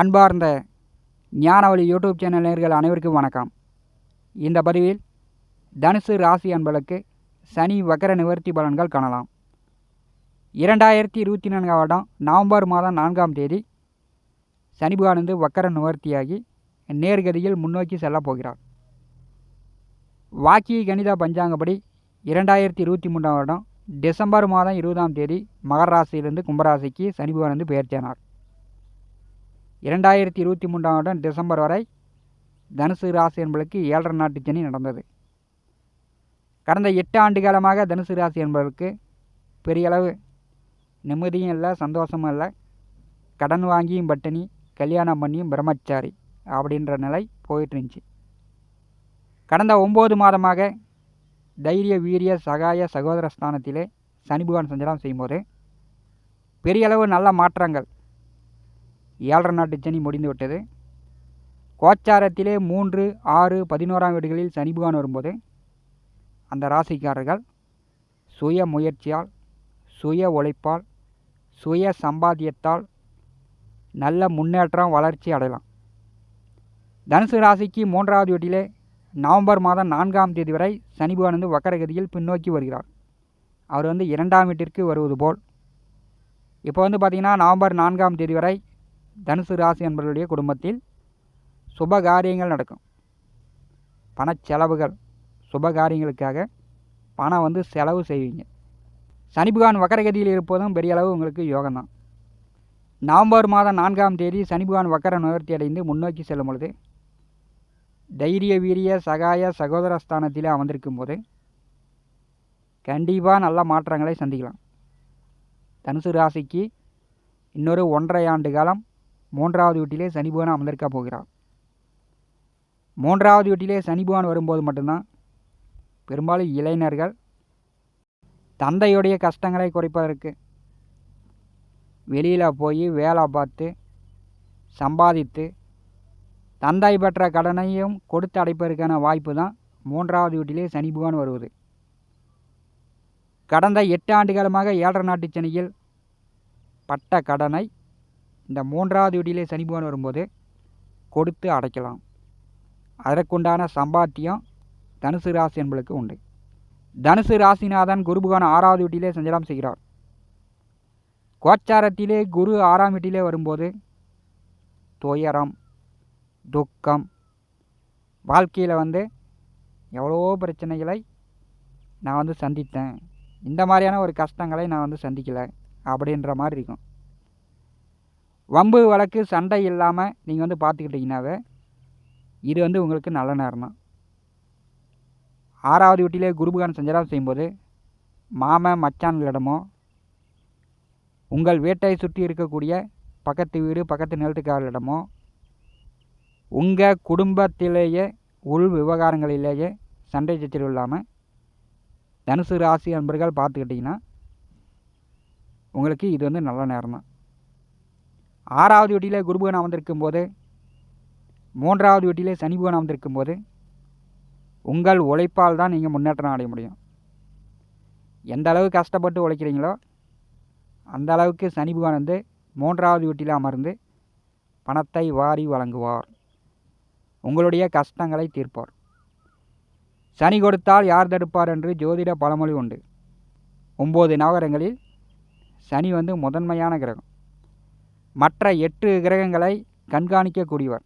அன்பார்ந்த ஞானவழி YouTube channel நேர்கள் அனைவருக்கும் வணக்கம். இந்த பதிவில் தனுசு ராசி அன்பர்களுக்கு சனி வக்கர நிவர்த்தி பலன்கள் காணலாம். இரண்டாயிரத்தி இருபத்தி நான்காம் வருடம் நவம்பர் மாதம் நான்காம் தேதி சனி வக்கர நிவர்த்தியாகி நேர்கதியில் முன்னோக்கி செல்லப் போகிறார். வாக்கிய கணித பஞ்சாங்கப்படி இரண்டாயிரத்தி இருபத்தி மூன்றாம் வருடம் டிசம்பர் மாதம் இருபதாம் தேதி மகர ராசியிலிருந்து கும்பராசிக்கு சனி பகவான் வந்து பெயர்ச்சியானார் இரண்டாயிரத்தி இருபத்தி மூன்றாம் வருடம் டிசம்பர் வரை தனுசு ராசி என்பதற்கு ஏழரை நாட்டு சனி நடந்தது. கடந்த எட்டு ஆண்டு காலமாக தனுசு ராசி என்பதற்கு பெரிய அளவு நிம்மதியும் இல்லை சந்தோஷமும் இல்லை. கடன் வாங்கியும் பட்டினி கல்யாணம் பண்ணியும் பிரம்மச்சாரி அப்படின்ற நிலை போயிட்டு இருந்துச்சு கடந்த ஒம்பது மாதமாக தைரிய வீரிய சகாய சகோதர ஸ்தானத்திலே சனி பகவான் சஞ்சாரம் செய்யும்போது பெரிய அளவு நல்ல மாற்றங்கள் ஏழரை நாட்டு சனி முடிந்து விட்டது. கோச்சாரத்திலே மூன்று ஆறு பதினோராம் வீடுகளில் சனிபகவான் வரும்போது அந்த ராசிக்காரர்கள் சுய முயற்சியால் சுய உழைப்பால் சுய சம்பாத்தியத்தால் நல்ல முன்னேற்றம் வளர்ச்சி அடையலாம். தனுசு ராசிக்கு மூன்றாவது வீட்டிலே நவம்பர் மாதம் நான்காம் தேதி வரை சனி பகவான் வந்து வக்கரகதியில் பின்னோக்கி வருகிறார். அவர் வந்து இரண்டாம் வீட்டிற்கு வருவது போல். இப்போ வந்து பார்த்திங்கன்னா நவம்பர் நான்காம் தேதி வரை தனுசு ராசி என்பவர்களுடைய குடும்பத்தில் சுப காரியங்கள் நடக்கும். பண செலவுகள் சுப காரியங்களுக்காக பணம் வந்து செலவு செய்வீங்க. சனிபுகான் வக்கரகதியில் இருப்பதும் பெரிய அளவு உங்களுக்கு யோகம்தான். நவம்பர் மாதம் நான்காம் தேதி சனிபுகான் வக்கர நிவர்த்தி அடைந்து முன்னோக்கி செல்லும் பொழுது தைரிய வீரிய சகாய சகோதர ஸ்தானத்தில் அமர்ந்திருக்கும் போது கண்டிப்பாக நல்ல மாற்றங்களை சந்திக்கலாம். தனுசு ராசிக்கு இன்னொரு ஒன்றரை ஆண்டு காலம் மூன்றாவது வீட்டிலே சனி பகவான் அமர்ந்திருக்கா போகிறார். மூன்றாவது வீட்டிலே சனி பகவான் வரும்போது மட்டும்தான் பெரும்பாலும் இளைஞர்கள் தந்தையுடைய கஷ்டங்களை குறைப்பதற்கு வெளியில் போய் வேலை பார்த்து சம்பாதித்து தந்தை பெற்ற கடனையும் கொடுத்து அடைப்பதற்கான வாய்ப்பு தான் மூன்றாவது வீட்டிலே சனி பகவான் வருவது. கடந்த எட்டு ஆண்டு காலமாக ஏழரை நாட்டு சனியில் பட்ட கடனை இந்த மூன்றாவது வீட்டிலே சனி பகவான் வரும்போது கொடுத்து அடைக்கலாம். அதற்குண்டான சம்பாத்தியம் தனுசு ராசி என்பளுக்கு உண்டு. தனுசு ராசிநாதன் குரு பகவான் ஆறாவது வீட்டிலே சஞ்சலம் செய்கிறார். கோச்சாரத்திலே குரு ஆறாம் வீட்டிலே வரும்போது துயரம் துக்கம் வாழ்க்கையில் வந்து எவ்வளோ பிரச்சனைகளை நான் வந்து சந்தித்தேன். இந்த மாதிரியான ஒரு கஷ்டங்களை நான் வந்து சந்திக்கலை அப்படின்ற மாதிரி இருக்கும். வம்பு வழக்கு சண்டை இல்லாமல் நீங்கள் வந்து பார்த்துக்கிட்டிங்கனாவே இது வந்து உங்களுக்கு நல்ல நேரம் தான் ஆறாவது வீட்டிலே குருபகான் சஞ்சாரம் செய்யும்போது மாம மச்சான்களிடமோ உங்கள் வீட்டை சுற்றி இருக்கக்கூடிய பக்கத்து வீடு பக்கத்து நிலத்துக்காரர்களிடமோ உங்கள் குடும்பத்திலேயே உள் விவகாரங்களிலேயே சண்டை சச்சரவு இல்லாமல் தனுசு ராசி அன்பர்கள் பார்த்துக்கிட்டிங்கன்னா உங்களுக்கு இது வந்து நல்ல நேரம் தான் ஆறாவது வீட்டிலே குருபுகன் அமர்ந்திருக்கும் போது மூன்றாவது வீட்டிலே சனிபுகன் அமர்ந்திருக்கும் போது உங்கள் உழைப்பால் தான் நீங்கள் முன்னேற்றம் அடைய முடியும். எந்த அளவு கஷ்டப்பட்டு உழைக்கிறீங்களோ அந்த அளவுக்கு சனி பகவான் வந்து மூன்றாவது வீட்டில் அமர்ந்து பணத்தை வாரி வழங்குவார். உங்களுடைய கஷ்டங்களை தீர்ப்பார். சனி கொடுத்தால் யார் தடுப்பார் என்று ஜோதிட பழமொழி உண்டு. ஒம்பது நவகரங்களில் சனி வந்து முதன்மையான கிரகம். மற்ற எட்டு கிரகங்களை கண்காணிக்கக்கூடியவர்.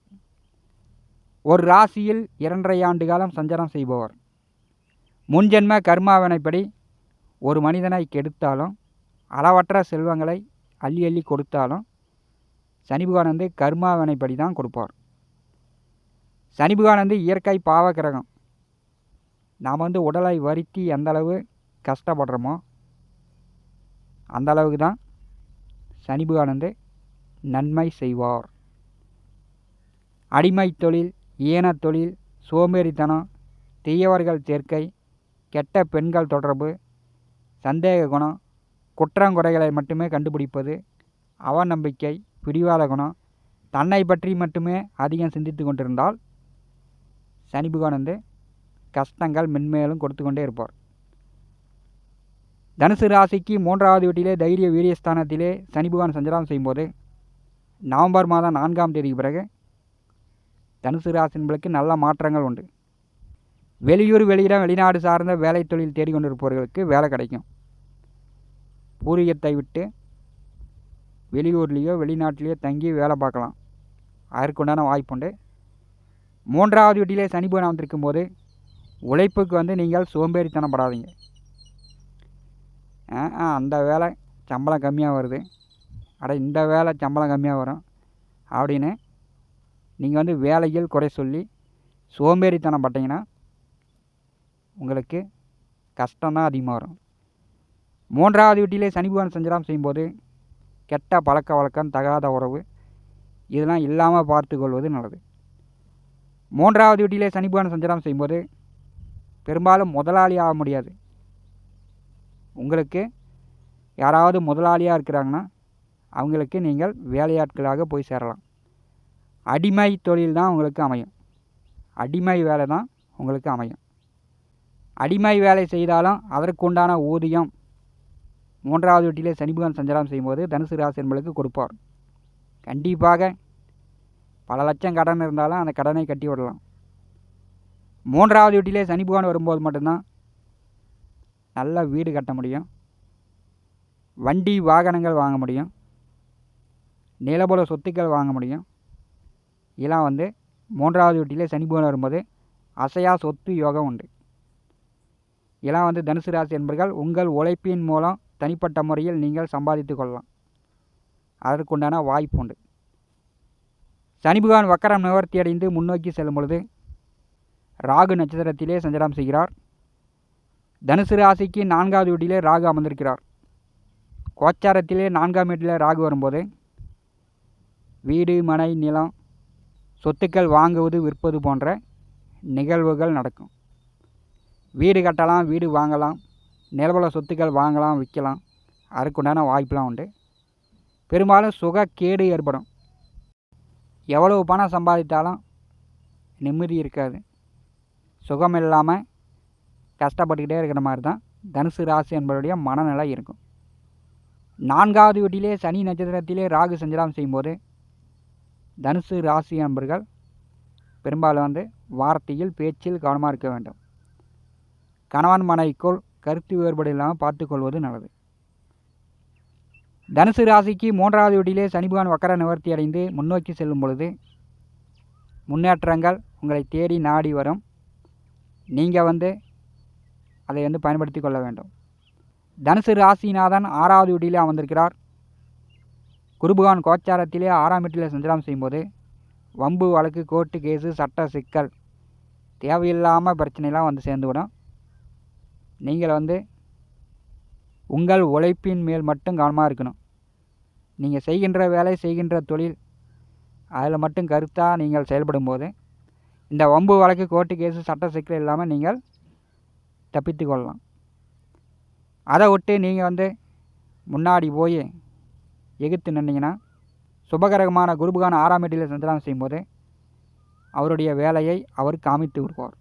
ஒரு ராசியில் இரண்டரை ஆண்டு காலம் சஞ்சாரம் செய்பவர். முன்ஜென்ம கர்மாவினைப்படி ஒரு மனிதனை கெடுத்தாலும் அளவற்ற செல்வங்களை அள்ளி அள்ளி கொடுத்தாலும் சனி பகவான் வந்து கர்மாவினைப்படி தான் கொடுப்பார். சனி பகவான் வந்து இயற்கை பாவ கிரகம். நாம் வந்து உடலை வருத்தி எந்த அளவு கஷ்டப்படுறோமோ அந்த அளவுக்கு தான் சனி பகவான் வந்து நன்மை செய்வார். அடிமை தொழில் ஈனத் தொழில் சோம்பேறித்தனம் தீயவர்கள் சேர்க்கை கெட்ட பெண்கள் தொடர்பு சந்தேக குணம் குற்றங்குறைகளை மட்டுமே கண்டுபிடிப்பது அவநம்பிக்கை பிடிவாத குணம் தன்னை பற்றி மட்டுமே அதிகம் சிந்தித்து கொண்டிருந்தால் சனி பகவான் வந்து கஷ்டங்கள் மென்மேலும் கொடுத்து கொண்டே இருப்பார். தனுசு ராசிக்கு மூன்றாவது வீட்டிலே தைரிய வீரியஸ்தானத்திலே சனி பகவான் சஞ்சாரம் செய்யும்போது நவம்பர் மாதம் நான்காம் தேதிக்கு பிறகு தனுசு ராசின்பளுக்கு நல்ல மாற்றங்கள் உண்டு. வெளியூர் வெளியிடம் வெளிநாடு சார்ந்த வேலை தொழில் தேடிக்கொண்டிருப்பவர்களுக்கு வேலை கிடைக்கும். பூர்வீகத்தை விட்டு வெளியூர்லேயோ வெளிநாட்டிலேயோ தங்கி வேலை பார்க்கலாம். அதற்குண்டான வாய்ப்புண்டு மூன்றாவது வீட்டிலே சனி பகவான் வந்திருக்கும் போது உழைப்புக்கு வந்து நீங்கள் சோம்பேறித்தனப்படாதீங்க. ஆ ஆ, அந்த வேலை சம்பளம் கம்மியாக வருது. அட இந்த வேலை சம்பளம் கம்மியாக வரும். அப்படின்னு நீங்கள் வந்து வேலையில் குறை சொல்லி சோம்பேறித்தனம் பட்டிங்கன்னா உங்களுக்கு கஷ்டம்தான் அதிகமாக வரும். மூன்றாவது வீட்டிலே சனி பகவான் சஞ்சாரம் செய்யும்போது கெட்ட பழக்க வழக்கம் தகாத உறவு இதெல்லாம் இல்லாமல் பார்த்து கொள்வது நல்லது. மூன்றாவது வீட்டிலே சனி பகவான் சஞ்சாரம் செய்யும்போது பெரும்பாலும் முதலாளி ஆக முடியாது. உங்களுக்கு யாராவது முதலாளியாக இருக்கிறாங்கன்னா அவங்களுக்கு நீங்கள் வேலையாட்களாக போய் சேரலாம். அடிமை தொழில் தான் உங்களுக்கு அமையும். அடிமை வேலை தான் உங்களுக்கு அமையும். அடிமை வேலை செய்தாலும் அதற்குண்டான ஊதியம் மூன்றாவது வீட்டிலே சனிபுகன் சஞ்சாரம் செய்யும்போது தனுசு ராசி என்பளுக்கு கொடுப்பார். கண்டிப்பாக பல லட்சம் கடன் இருந்தாலும் அந்த கடனை கட்டி விடலாம். மூன்றாவது வீட்டிலே சனிபுகான் வரும்போது மட்டும்தான் நல்ல வீடு கட்ட முடியும். வண்டி வாகனங்கள் வாங்க முடியும். நிலபல சொத்துக்கள் வாங்க முடியும். இதெல்லாம் வந்து மூன்றாவது வீட்டிலே சனி பகவான் வரும்போது அசையா சொத்து யோகம் உண்டு. இதெல்லாம் வந்து தனுசு ராசி என்பர்கள் உங்கள் உழைப்பின் மூலம் தனிப்பட்ட முறையில் நீங்கள் சம்பாதித்து கொள்ளலாம். அதற்குண்டான வாய்ப்பு உண்டு. சனி பகவான் வக்கரம் நிவர்த்தி அடைந்து முன்னோக்கி செல்லும் பொழுது ராகு நட்சத்திரத்திலே சஞ்சலம் செய்கிறார். தனுசு ராசிக்கு நான்காவது வீட்டிலே ராகு அமர்ந்திருக்கிறார். கோச்சாரத்திலே நான்காம் வீட்டிலே ராகு வரும்போது வீடு மனை நிலம் சொத்துக்கள் வாங்குவது விற்பது போன்ற நிகழ்வுகள் நடக்கும். வீடு கட்டலாம் வீடு வாங்கலாம் நிலபல சொத்துக்கள் வாங்கலாம் விற்கலாம். அதுக்குண்டான வாய்ப்பெலாம் உண்டு. பெரும்பாலும் சுகக்கேடு ஏற்படும். எவ்வளவு பணம் சம்பாதித்தாலும் நிம்மதி இருக்காது. சுகம் இல்லாமல் கஷ்டப்பட்டுக்கிட்டே இருக்கிற மாதிரி தான் தனுசு ராசி என்பவருடைய மனநிலை இருக்கும். நான்காவது வீட்டிலே சனி நட்சத்திரத்திலே ராகு சஞ்சலம் செய்யும்போது தனுசு ராசி என்பர்கள் பெரும்பாலும் வந்து வார்த்தையில் பேச்சில் கவனமாக இருக்க வேண்டும். கணவன் மனைவிக்குள் கருத்து வேறுபாடு இல்லாமல் பார்த்துக்கொள்வது நல்லது. தனுசு ராசிக்கு மூன்றாவது வீட்டிலே சனிபகவான் வக்கர நிவர்த்தி அடைந்து முன்னோக்கி செல்லும் பொழுது முன்னேற்றங்கள் உங்களை தேடி நாடி வரும். நீங்கள் வந்து அதை வந்து பயன்படுத்தி கொள்ள வேண்டும். தனுசு ராசிநாதன் ஆறாவது வீட்டிலே அமர்ந்திருக்கிறார். குருபுகான் கோச்சாரத்திலே ஆறாம் வீட்டில் சஞ்சலம் செய்யும்போது வம்பு வழக்கு கோர்ட்டு கேஸு சட்ட சிக்கல் தேவையில்லாமல் பிரச்சனைலாம் வந்து சேர்ந்துவிடும். நீங்கள் வந்து உங்கள் உழைப்பின் மேல் மட்டும் கவனமாக இருக்கணும். நீங்கள் செய்கின்ற வேலை செய்கின்ற தொழில் அதில் மட்டும் கருத்தாக நீங்கள் செயல்படும் போது இந்த வம்பு வழக்கு கோர்ட்டு கேஸு சட்ட சிக்கல் இல்லாமல் நீங்கள் தப்பித்து கொள்ளலாம். அதை விட்டு நீங்கள் வந்து முன்னாடி போய் எகிர்த்து நின்னீங்கன்னா சுபகரகமான குருபுகான ஆறாம் வீட்டில் சந்திரானம் செய்யும்போது அவருடைய வேலையை அவர் காமித்து விடுவார்.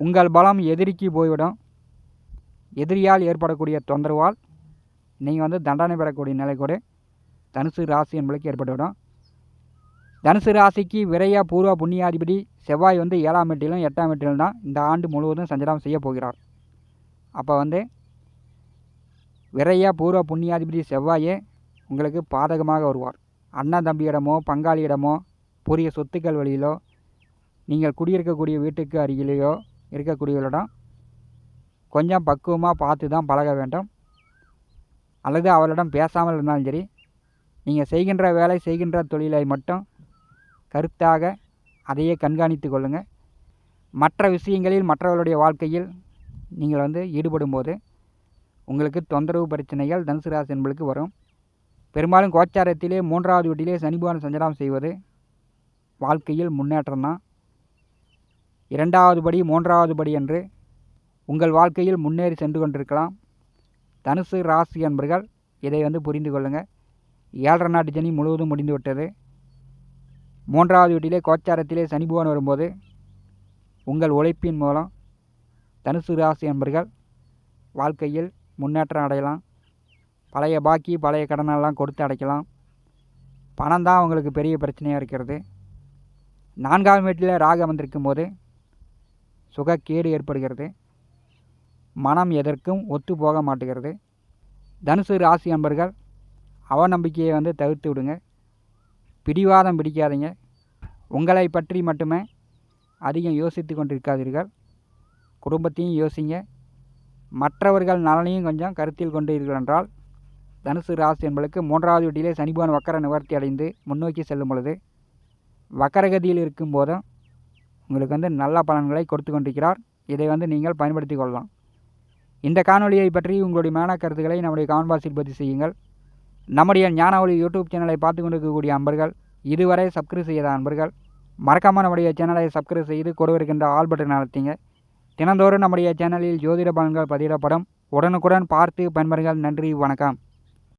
உங்கள் பலம் எதிரிக்கு போய்விடும். எதிரியால் ஏற்படக்கூடிய தொந்தரவால் நீங்கள் வந்து தண்டனை பெறக்கூடிய நிலை கூட தனுசு ராசி என்பதுக்கு ஏற்பட்டுவிடும். தனுசு ராசிக்கு விரைய பூர்வ புண்ணியாதிபதி செவ்வாய் வந்து ஏழாம் வீட்டிலும் எட்டாம் வீட்டிலும் தான் இந்த ஆண்டு முழுவதும் சஞ்சலம் செய்ய போகிறார். அப்போ வந்து விரைய பூர்வ புண்ணியாதிபதி செவ்வாயே உங்களுக்கு பாதகமாக வருவார். அண்ணன் தம்பியிடமோ பங்காளியிடமோ புரிய சொத்துக்கள் வழியிலோ நீங்கள் குடியிருக்கக்கூடிய வீட்டுக்கு அருகிலேயோ இருக்கக்கூடியவரிடம் கொஞ்சம் பக்குவமாக பார்த்து தான் பழக வேண்டும். அல்லது அவரிடம் பேசாமல் இருந்தாலும் சரி நீங்கள் செய்கின்ற வேலை செய்கின்ற தொழிலை மட்டும் கருத்தாக அதையே கண்காணித்து கொள்ளுங்கள் மற்ற விஷயங்களில் மற்றவர்களுடைய வாழ்க்கையில் நீங்கள் வந்து ஈடுபடும் போது உங்களுக்கு தொந்தரவு பிரச்சனைகள் தனுசு ராசி என்பதுக்கு வரும். பெரும்பாலும் கோச்சாரத்திலே மூன்றாவது வீட்டிலே சனி பகவான் சஞ்சாரம் செய்வது வாழ்க்கையில் முன்னேற்றம் தான் இரண்டாவது படி மூன்றாவது படி என்று உங்கள் வாழ்க்கையில் முன்னேறி சென்று கொண்டிருக்கலாம். தனுசு ராசி என்பர்கள் இதை வந்து புரிந்து கொள்ளுங்கள் ஏழரை நாட்டு சனி முழுவதும் முடிந்துவிட்டது மூன்றாவது வீட்டிலே கோச்சாரத்திலே சனிபகவான் வரும்போது உங்கள் உழைப்பின் மூலம் தனுசு ராசி என்பர்கள் வாழ்க்கையில் முன்னேற்றம் அடையலாம். பழைய பாக்கி பழைய கடனெல்லாம் கொடுத்து அடைக்கலாம். பணம் தான் உங்களுக்கு பெரிய பிரச்சனையாக இருக்கிறது. நான்காவது வீட்டில் ராகம் வந்திருக்கும் போது சுகக்கேடு ஏற்படுகிறது. மனம் எதற்கும் ஒத்து போக மாட்டுகிறது தனுசு ராசி அன்பர்கள் அவநம்பிக்கையை வந்து தவிர்த்து விடுங்க. பிடிவாதம் பிடிக்காதீங்க. உங்களை பற்றி மட்டுமே அதிகம் யோசித்து கொண்டிருக்காதீர்கள். குடும்பத்தையும் யோசிங்க. மற்றவர்கள் நலனையும் கொஞ்சம் கருத்தில் கொண்டீர்கள் என்றால் தனுசு ராசி என்பதற்கு மூன்றாவது வீட்டிலே சனிபவன் வக்கர நிவர்த்தி அடைந்து முன்னோக்கி செல்லும் பொழுது வக்கரகதியில் இருக்கும் போதும் உங்களுக்கு வந்து நல்ல பலன்களை கொடுத்து கொண்டிருக்கிறார். இதை வந்து நீங்கள் பயன்படுத்தி கொள்ளலாம். இந்த காணொலியை பற்றி உங்களுடைய மேன கருத்துக்களை நம்முடைய கமெண்ட் பாக்ஸில் பதிவு செய்யுங்கள். நம்முடைய ஞான ஒளி யூடியூப் சேனலை பார்த்து கொண்டிருக்கக்கூடிய அன்பர்கள் இதுவரை சப்ஸ்கிரைப் செய்யாத அன்பர்கள் மறக்காமல் நம்முடைய சேனலை சப்ஸ்கிரைப் செய்து கொடுவிருக்கின்ற ஆல் பட்டன் தினந்தோறும் நம்முடைய சேனலில் ஜோதிட பலன்கள் பதிவிடப்படும். உடனுக்குடன் பார்த்து பயன்பெறுங்கள். நன்றி வணக்கம்.